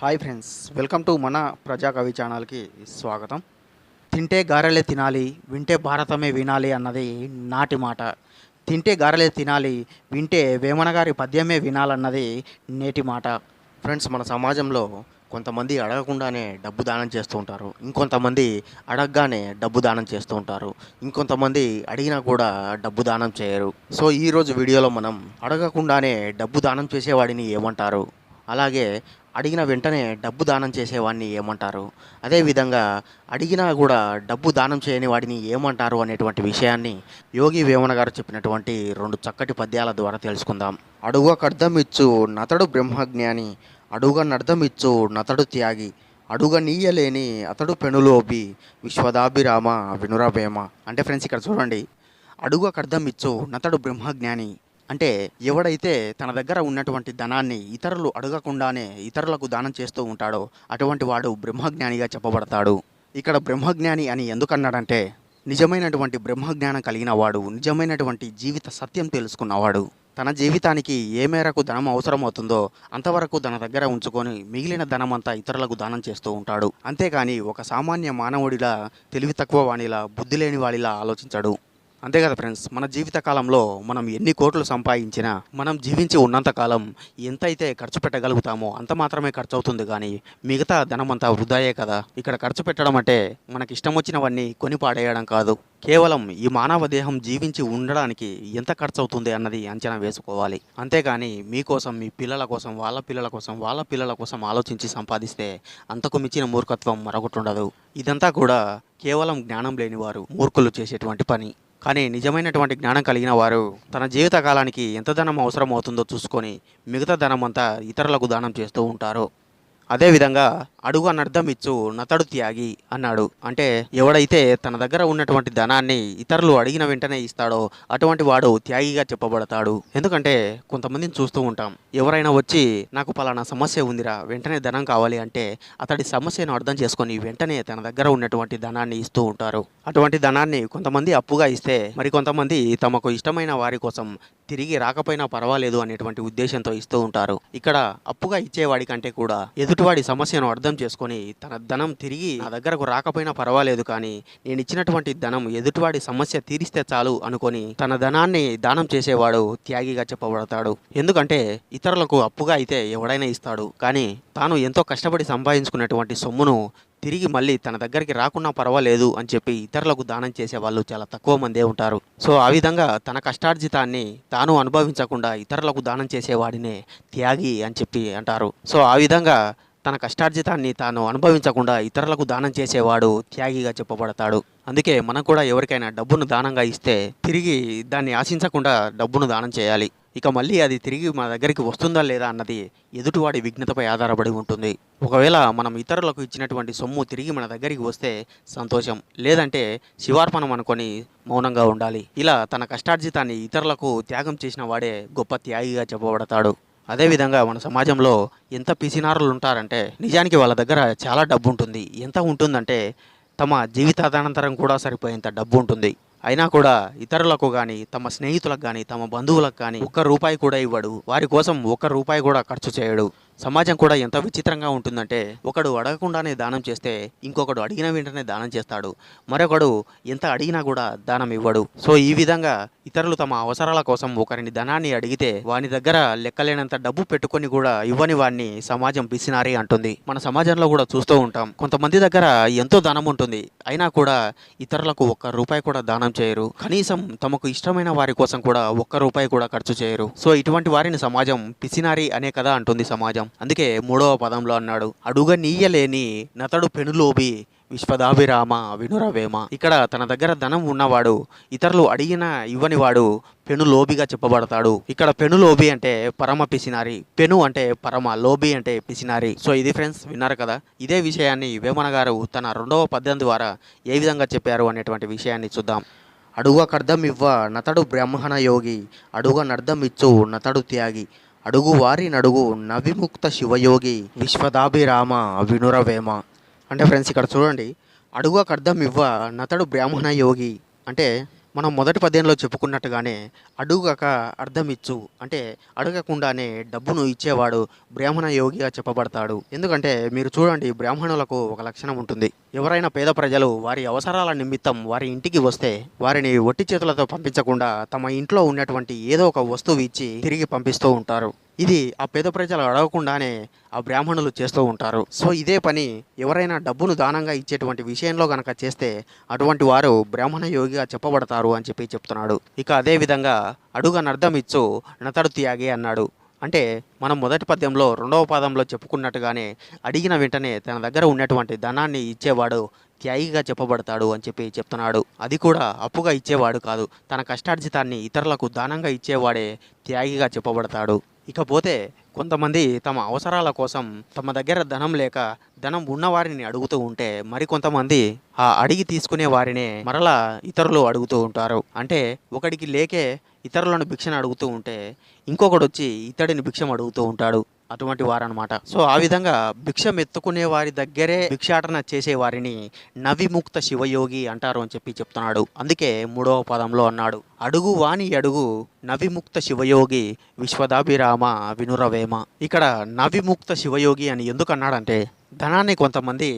Hi friends welcome to మన ప్రజా కవి ఛానల్కి స్వాగతం. తింటే గారెలే తినాలి వింటే భారతమే వినాలి అన్నది నాటి మాట. తింటే గారెలే తినాలి వింటే వేమన గారి పద్యమే వినాలన్నది నేటి మాట. ఫ్రెండ్స్ మన సమాజంలో కొంతమంది అడగకుండానే డబ్బు దానం చేస్తూ ఉంటారు. ఇంకొంతమంది అడగగానే డబ్బు దానం చేస్తూ ఉంటారు. ఇంకొంతమంది అడిగినా కూడా డబ్బు దానం చేయరు. సో ఈరోజు వీడియోలో మనం అడగకుండానే డబ్బు దానం చేసేవాడిని ఏమంటారు? అలాగే అడిగిన వెంటనే డబ్బు దానం చేసేవాడిని ఏమంటారు? అదేవిధంగా అడిగినా కూడా డబ్బు దానం చేయని వాడిని ఏమంటారు అనేటువంటి విషయాన్ని యోగి వేమన గారు చెప్పినటువంటి రెండు చక్కటి పద్యాల ద్వారా తెలుసుకుందాం. అడుగకర్ధమిచ్చు నతడు బ్రహ్మజ్ఞాని అడుగనర్ధమిచ్చు నతడు త్యాగి అడుగ నీయలేని అతడు పెనులోబి విశ్వదాభిరామ వినురవేమ. అంటే ఫ్రెండ్స్ ఇక్కడ చూడండి. అడుగకు అర్థం ఇచ్చు నతడు బ్రహ్మజ్ఞాని అంటే ఎవడైతే తన దగ్గర ఉన్నటువంటి ధనాన్ని ఇతరులు అడగకుండానే ఇతరులకు దానం చేస్తూ ఉంటాడో అటువంటి వాడు బ్రహ్మజ్ఞానిగా చెప్పబడతాడు. ఇక్కడ బ్రహ్మజ్ఞాని అని ఎందుకన్నాడంటే నిజమైనటువంటి బ్రహ్మజ్ఞానం కలిగిన వాడు నిజమైనటువంటి జీవిత సత్యం తెలుసుకున్నవాడు. తన జీవితానికి ఏ మేరకు ధనం అవసరమవుతుందో అంతవరకు తన దగ్గర ఉంచుకొని మిగిలిన ధనం అంతా ఇతరులకు దానం చేస్తూ ఉంటాడు. అంతేకాని ఒక సామాన్య మానవుడిలా తెలివి తక్కువ వానిలా బుద్ధి లేని వాడిలా ఆలోచించడు. అంతే కదా ఫ్రెండ్స్ మన జీవితకాలంలో మనం ఎన్ని కోట్లు సంపాదించినా మనం జీవించి ఉన్నంతకాలం ఎంత అయితే ఖర్చు పెట్టగలుగుతామో అంత మాత్రమే ఖర్చు అవుతుంది కానీ మిగతా ధనం అంతా వృధాయే కదా. ఇక్కడ ఖర్చు పెట్టడం అంటే మనకి ఇష్టం వచ్చినవన్నీ కొని పాడేయడం కాదు. కేవలం ఈ మానవ దేహం జీవించి ఉండడానికి ఎంత ఖర్చు అవుతుంది అన్నది అంచనా వేసుకోవాలి. అంతేగాని మీకోసం మీ పిల్లల కోసం వాళ్ళ పిల్లల కోసం వాళ్ళ పిల్లల కోసం ఆలోచించి సంపాదిస్తే అంతకు మించిన మూర్ఖత్వం మరొకటి ఉండదు. ఇదంతా కూడా కేవలం జ్ఞానం లేని వారు మూర్ఖులు చేసేటువంటి పని. కానీ నిజమైనటువంటి జ్ఞానం కలిగిన వారు తన జీవిత కాలానికి ఎంత ధనం అవసరం అవుతుందో చూసుకొని మిగతా ధనం అంతా ఇతరులకు దానం చేస్తూ ఉంటారు. అదేవిధంగా అడుగు అనర్థం ఇచ్చు నతడు త్యాగి అన్నాడు. అంటే ఎవడైతే తన దగ్గర ఉన్నటువంటి ధనాన్ని ఇతరులు అడిగిన వెంటనే ఇస్తాడో అటువంటి వాడు త్యాగిగా చెప్పబడతాడు. ఎందుకంటే కొంతమందిని చూస్తూ ఉంటాం. ఎవరైనా వచ్చి నాకు పలానా సమస్య ఉందిరా వెంటనే ధనం కావాలి అంటే అతడి సమస్యను అర్థం చేసుకొని వెంటనే తన దగ్గర ఉన్నటువంటి ధనాన్ని ఇస్తూ ఉంటారు. అటువంటి ధనాన్ని కొంతమంది అప్పుగా ఇస్తే మరి కొంతమంది తమకు ఇష్టమైన వారి కోసం తిరిగి రాకపోయినా పర్వాలేదు అనేటువంటి ఉద్దేశంతో ఇస్తూ ఉంటారు. ఇక్కడ అప్పుగా ఇచ్చేవాడి కంటే కూడా ఎదుటివాడి సమస్యను అర్థం చేసుకొని తన ధనం తిరిగి నా దగ్గరకు రాకపోయినా పర్వాలేదు కానీ నేను ఇచ్చినటువంటి ధనం ఎదుటివాడి సమస్య తీరిస్తే చాలు అనుకొని తన ధనాన్ని దానం చేసేవాడు త్యాగిగా చెప్పబడతాడు. ఎందుకంటే ఇతరులకు అప్పుగా అయితే ఎవడైనా ఇస్తాడు. కానీ తాను ఎంతో కష్టపడి సంపాదించుకున్నటువంటి సొమ్మును తిరిగి మళ్ళీ తన దగ్గరికి రాకున్నా పర్వాలేదు అని చెప్పి ఇతరులకు దానం చేసే వాళ్ళు చాలా తక్కువ మందే ఉంటారు. సో ఆ విధంగా తన కష్టార్జితాన్ని తాను అనుభవించకుండా ఇతరులకు దానం చేసేవాడినే త్యాగి అని చెప్పి అంటారు. సో ఆ విధంగా తన కష్టార్జితాన్ని తాను అనుభవించకుండా ఇతరులకు దానం చేసేవాడు త్యాగిగా చెప్పబడతాడు. అందుకే మనం కూడా ఎవరికైనా డబ్బును దానంగా ఇస్తే తిరిగి దాన్ని ఆశించకుండా డబ్బును దానం చేయాలి. ఇక మళ్ళీ అది తిరిగి మన దగ్గరికి వస్తుందా లేదా అన్నది ఎదుటివాడి విఘ్నతపై ఆధారపడి ఉంటుంది. ఒకవేళ మనం ఇతరులకు ఇచ్చినటువంటి సొమ్ము తిరిగి మన దగ్గరికి వస్తే సంతోషం. లేదంటే శివార్పణం అనుకొని మౌనంగా ఉండాలి. ఇలా తన కష్టార్జితాన్ని ఇతరులకు త్యాగం చేసిన వాడే గొప్ప త్యాగిగా చెప్పబడతాడు. అదేవిధంగా మన సమాజంలో ఎంత పిసినారులు ఉంటారంటే నిజానికి వాళ్ళ దగ్గర చాలా డబ్బు ఉంటుంది ఎంత ఉంటుందంటే తమ జీవితానంతరం కూడా సరిపోయేంత డబ్బు ఉంటుంది అయినా కూడా ఇతరులకు కానీ తమ స్నేహితులకు కానీ తమ బంధువులకు కానీ ఒక్క రూపాయి కూడా ఇవ్వడు. వారి కోసం ఒక్క రూపాయి కూడా ఖర్చు చేయడు. సమాజం కూడా ఎంత విచిత్రంగా ఉంటుందంటే ఒకడు అడగకుండానే దానం చేస్తే ఇంకొకడు అడిగిన వెంటనే దానం చేస్తాడు. మరొకడు ఎంత అడిగినా కూడా దానం ఇవ్వడు. సో ఈ విధంగా ఇతరులు తమ అవసరాల కోసం ఒకరిని ధనాన్ని అడిగితే వాని దగ్గర లెక్కలేనంత డబ్బు పెట్టుకొని కూడా ఇవ్వని వాడిని సమాజం బిసినారి అంటుంది. మన సమాజంలో కూడా చూస్తూ ఉంటాం. కొంతమంది దగ్గర ఎంతో ధనం ఉంటుంది. అయినా కూడా ఇతరులకు ఒక్క రూపాయి కూడా దానం చేయరు. కనీసం తమకు ఇష్టమైన వారి కోసం కూడా ఒక్క రూపాయి కూడా ఖర్చు చేయరు. సో ఇటువంటి వారిని సమాజం పిసినారి అనే కదా అంటుంది సమాజం. అందుకే మూడవ పదంలో అన్నాడు అడుగ నీయలేని నతడు పెనులోబి విశ్వదాభిరామ వినురవేమ. ఇక్కడ తన దగ్గర ధనం ఉన్నవాడు ఇతరులు అడిగిన ఇవ్వనివాడు పెను లోబిగా చెప్పబడతాడు. ఇక్కడ పెను లోబి అంటే పరమ పిసినారి పెను అంటే పరమ లోబి అంటే పిసినారి. సో ఇది ఫ్రెండ్స్ విన్నారు కదా? ఇదే విషయాన్ని వేమన గారు తన రెండవ పద్యం ద్వారా ఏ విధంగా చెప్పారు అనేటువంటి విషయాన్ని చూద్దాం. అడుగకర్ధం ఇవ్వ నతడు బ్రహ్మణ యోగి. అడుగ నర్ధం ఇచ్చు నతడు త్యాగి. అడుగువారి నడుగు నవిముక్త శివయోగి విశ్వదాభిరామ వినురవేమ. అంటే ఫ్రెండ్స్ ఇక్కడ చూడండి అడుగు అర్థం ఇవ్వ నతడు బ్రాహ్మణ యోగి. అంటే మనం మొదటి పద్యంలో చెప్పుకున్నట్టుగానే అడుగక అర్థం ఇచ్చు అంటే అడగకుండానే డబ్బును ఇచ్చేవాడు బ్రాహ్మణ యోగిగా చెప్పబడతాడు. ఎందుకంటే మీరు చూడండి బ్రాహ్మణులకు ఒక లక్షణం ఉంటుంది. ఎవరైనా పేద ప్రజలు వారి అవసరాల నిమిత్తం వారి ఇంటికి వస్తే వారిని ఒట్టి చేతులతో పంపించకుండా తమ ఇంట్లో ఉన్నటువంటి ఏదో ఒక వస్తువు ఇచ్చి తిరిగి పంపిస్తూ ఉంటారు. ఇది ఆ పేద ప్రజలు అడగకుండానే ఆ బ్రాహ్మణులు చేస్తూ ఉంటారు. సో ఇదే పని ఎవరైనా డబ్బును దానంగా ఇచ్చేటువంటి విషయంలో కనుక చేస్తే అటువంటి వారు బ్రాహ్మణ యోగిగా చెప్పబడతారు అని చెప్పి చెప్తున్నాడు. ఇక అదే విధంగా అడుగనర్థం ఇచ్చు నతడు త్యాగి అన్నాడు. అంటే మనం మొదటి పద్యంలో రెండవ పాదంలో చెప్పుకున్నట్టుగానే అడిగిన వెంటనే తన దగ్గర ఉన్నటువంటి ధనాన్ని ఇచ్చేవాడు త్యాగిగా చెప్పబడతాడు అని చెప్పి చెప్తున్నాడు. అది కూడా అప్పుగా ఇచ్చేవాడు కాదు తన కష్టార్జితాన్ని ఇతరులకు దానంగా ఇచ్చేవాడే త్యాగిగా చెప్పబడతాడు. ఇకపోతే కొంతమంది తమ అవసరాల కోసం తమ దగ్గర ధనం లేక ధనం ఉన్నవారిని అడుగుతూ ఉంటే మరికొంతమంది ఆ అడిగి తీసుకునే వారినే మరలా ఇతరులు అడుగుతూ ఉంటారు. అంటే ఒకడికి లేకే ఇతరులను భిక్షను అడుగుతూ ఉంటే ఇంకొకడు వచ్చి ఇతడిని భిక్షం అడుగుతూ ఉంటాడు. అటువంటి వారనమాట సో ఆ విధంగా భిక్షం ఎత్తుకునే వారి దగ్గరే భిక్షాటన చేసే వారిని నవిముక్త శివయోగి అంటారు అని చెప్పి చెప్తున్నాడు. అందుకే మూడవ పదంలో అన్నాడు. అడుగు వాణి అడుగు నవిముక్త శివయోగి విశ్వదాభిరామ వినురవేమ. ఇక్కడ నవిముక్త శివయోగి అని ఎందుకు అన్నాడంటే ధనాన్ని కొంతమంది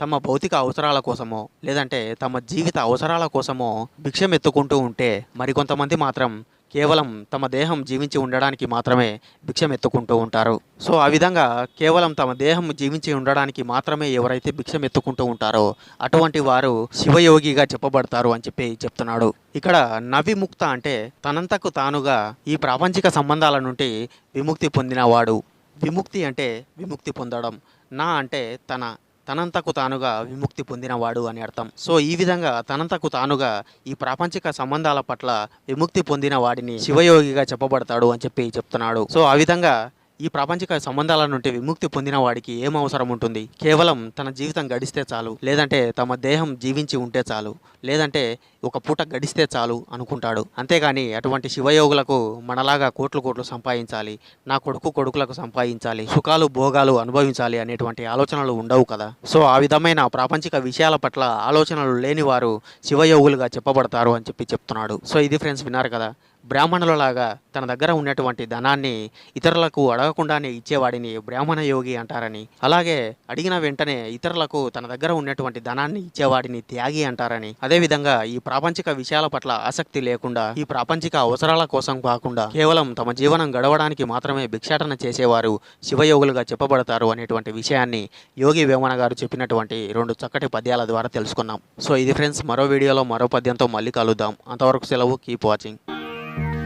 తమ భౌతిక అవసరాల కోసమో లేదంటే తమ జీవిత అవసరాల కోసమో భిక్షం ఎత్తుకుంటూ ఉంటే మరికొంతమంది మాత్రం కేవలం తమ దేహం జీవించి ఉండడానికి మాత్రమే భిక్షం ఎత్తుకుంటూ ఉంటారు. సో ఆ విధంగా కేవలం తమ దేహం జీవించి ఉండడానికి మాత్రమే ఎవరైతే భిక్షం ఎత్తుకుంటూ ఉంటారో అటువంటి వారు శివయోగిగా చెప్పబడతారు అని చెప్పి చెప్తున్నాడు. ఇక్కడ నవిముక్త అంటే తనంతకు తానుగా ఈ ప్రాపంచిక సంబంధాల నుండి విముక్తి పొందినవాడు. విముక్తి అంటే విముక్తి పొందడం. నా అంటే తన. తనంతకు తానుగా విముక్తి పొందినవాడు అని అర్థం. సో ఈ విధంగా తనంతకు తానుగా ఈ ప్రాపంచిక సంబంధాల పట్ల విముక్తి పొందిన వాడిని శివయోగిగా చెప్పబడతాడు అని చెప్పి చెప్తున్నాడు. సో ఆ విధంగా ఈ ప్రాపంచిక సంబంధాల నుండి విముక్తి పొందిన వాడికి ఏం అవసరం ఉంటుంది? కేవలం తన జీవితం గడిస్తే చాలు లేదంటే తమ దేహం జీవించి ఉంటే చాలు లేదంటే ఒక పూట గడిస్తే చాలు అనుకుంటాడు. అంతేగాని అటువంటి శివయోగులకు మనలాగా కోట్లు కోట్లు సంపాదించాలి నా కొడుకు కొడుకులకు సంపాదించాలి సుఖాలు భోగాలు అనుభవించాలి అనేటువంటి ఆలోచనలు ఉండవు కదా? సో ఆ విధమైన ప్రాపంచిక విషయాల పట్ల ఆలోచనలు లేని వారు శివయోగులుగా చెప్పబడతారు అని చెప్పి చెప్తున్నాడు. సో ఇది ఫ్రెండ్స్ విన్నారు కదా? బ్రాహ్మణులలాగా తన దగ్గర ఉన్నటువంటి ధనాన్ని ఇతరులకు అడగకుండానే ఇచ్చేవాడిని బ్రాహ్మణ యోగి అంటారని. అలాగే అడిగిన వెంటనే ఇతరులకు తన దగ్గర ఉన్నటువంటి ధనాన్ని ఇచ్చేవాడిని త్యాగి అంటారని. అదేవిధంగా ఈ ప్రాపంచిక విషయాల పట్ల ఆసక్తి లేకుండా ఈ ప్రాపంచిక అవసరాల కోసం కాకుండా కేవలం తమ జీవనం గడవడానికి మాత్రమే భిక్షాటన చేసేవారు శివయోగులుగా చెప్పబడతారు అనేటువంటి విషయాన్ని యోగి వేమన గారు చెప్పినటువంటి రెండు చక్కటి పద్యాల ద్వారా తెలుసుకున్నాం. సో ఇది ఫ్రెండ్స్ మరో వీడియోలో మరో పద్యంతో మళ్ళీ కలుద్దాం. అంతవరకు సెలవు. Keep watching.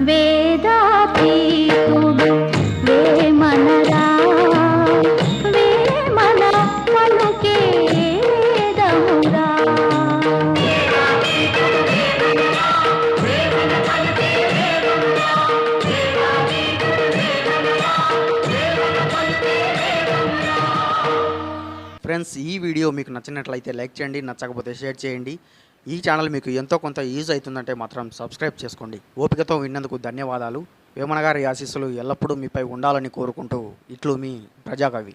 వేదాతీతుడు వేమనరా వేమన ఫ్రెండ్స్ ఈ వీడియో మీకు నచ్చినట్లయితే లైక్ చేయండి నచ్చకపోతే షేర్ చేయండి. ఈ ఛానల్ మీకు ఎంతో కొంత యూజ్ అవుతుందంటే మాత్రం సబ్స్క్రైబ్ చేసుకోండి. ఓపికతో విన్నందుకు ధన్యవాదాలు. వేమన గారి ఆశీస్సులు ఎల్లప్పుడూ మీపై ఉండాలని కోరుకుంటూ ఇట్లు మీ ప్రజాకవి.